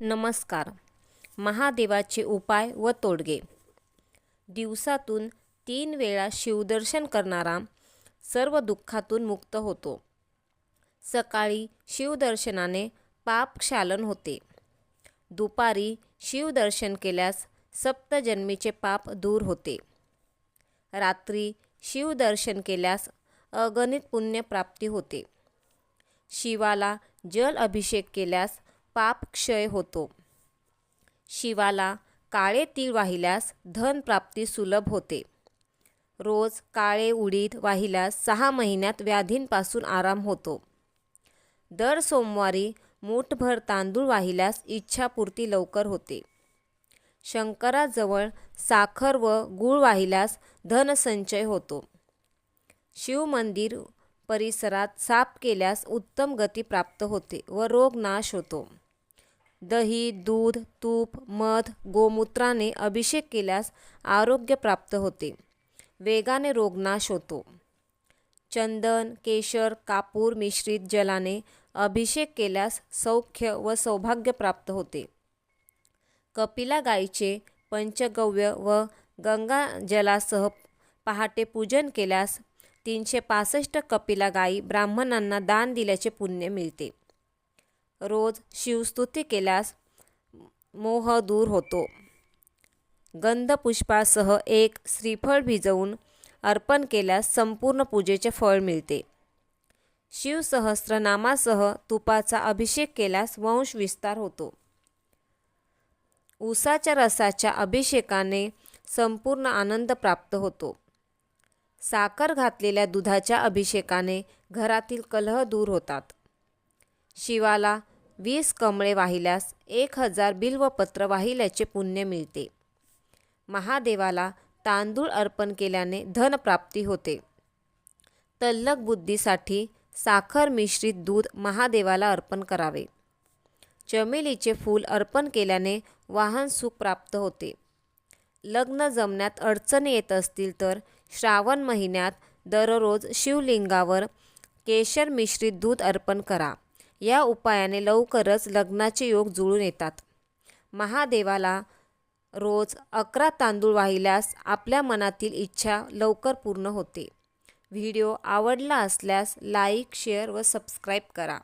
नमस्कार. महादेवाचे उपाय व तोडगे. दिवसातून तीन वेळा शिवदर्शन करणारा सर्व दुःखातून मुक्त होतो. सकाळी शिवदर्शनाने पापक्षालन होते. दुपारी शिवदर्शन केल्यास सप्तजन्मीचे पाप दूर होते. रात्री शिवदर्शन केल्यास अगणित पुण्यप्राप्ती होते. शिवाला जल अभिषेक केल्यास पाप क्षय होतो. शिवाला काळे तीळ वाहिल्यास धनप्राप्ती सुलभ होते. रोज काळे उडीद वाहिल्यास सहा महिन्यात व्याधींपासून आराम होतो. दर सोमवारी मूठभर तांदूळ वाहिल्यास इच्छापूर्ती लवकर होते. शंकराजवळ साखर व गूळ वाहिल्यास धनसंचय होतो. शिवमंदिर परिसरात साफ केल्यास उत्तम गती प्राप्त होते व रोग नाश होतो. दही दूध तूप मध गोमूत्राने अभिषेक केल्यास आरोग्य प्राप्त होते. वेगाने रोगनाश होतो. चंदन केशर कापूर मिश्रित जलाने अभिषेक केल्यास सौख्य व सौभाग्य प्राप्त होते. कपिला गायीचे पंचगव्य व गंगा जलासह पहाटे पूजन केल्यास तीनशे पासष्ट कपिला गायी ब्राह्मणांना दान दिल्याचे पुण्य मिळते. रोज शिवस्तुती केल्यास मोह दूर होतो. गंधपुष्पासह एक श्रीफळ भिजवून अर्पण केल्यास संपूर्ण पूजेचे फळ मिळते. शिवसहस्रनामासह तुपाचा अभिषेक केल्यास वंश विस्तार होतो. उसाच्या रसाच्या अभिषेकाने संपूर्ण आनंद प्राप्त होतो. साखर घातलेल्या दुधाच्या अभिषेकाने घरातील कलह दूर होतात. शिवाला वीस कमळे वाहिल्यास एक हजार बिल्वपत्र वाहिल्याचे पुण्य मिळते. महादेवाला तांदूळ अर्पण केल्याने धनप्राप्ती होते. तल्लक बुद्धीसाठी साखर मिश्रित दूध महादेवाला अर्पण करावे. चमेलीचे फूल अर्पण केल्याने वाहन सुख प्राप्त होते. लग्न जमण्यात अडचणी येत असतील तर श्रावण महिन्यात दररोज शिवलिंगावर केशर मिश्रित दूध अर्पण करा. या उपायाने लवकरच लग्नाचे योग जुळून येतात. महादेवाला रोज अकरा तांदूळ वाहिल्यास आपल्या मनातील इच्छा लवकर पूर्ण होते. व्हिडिओ आवडला असल्यास लाईक शेअर व सबस्क्राईब करा.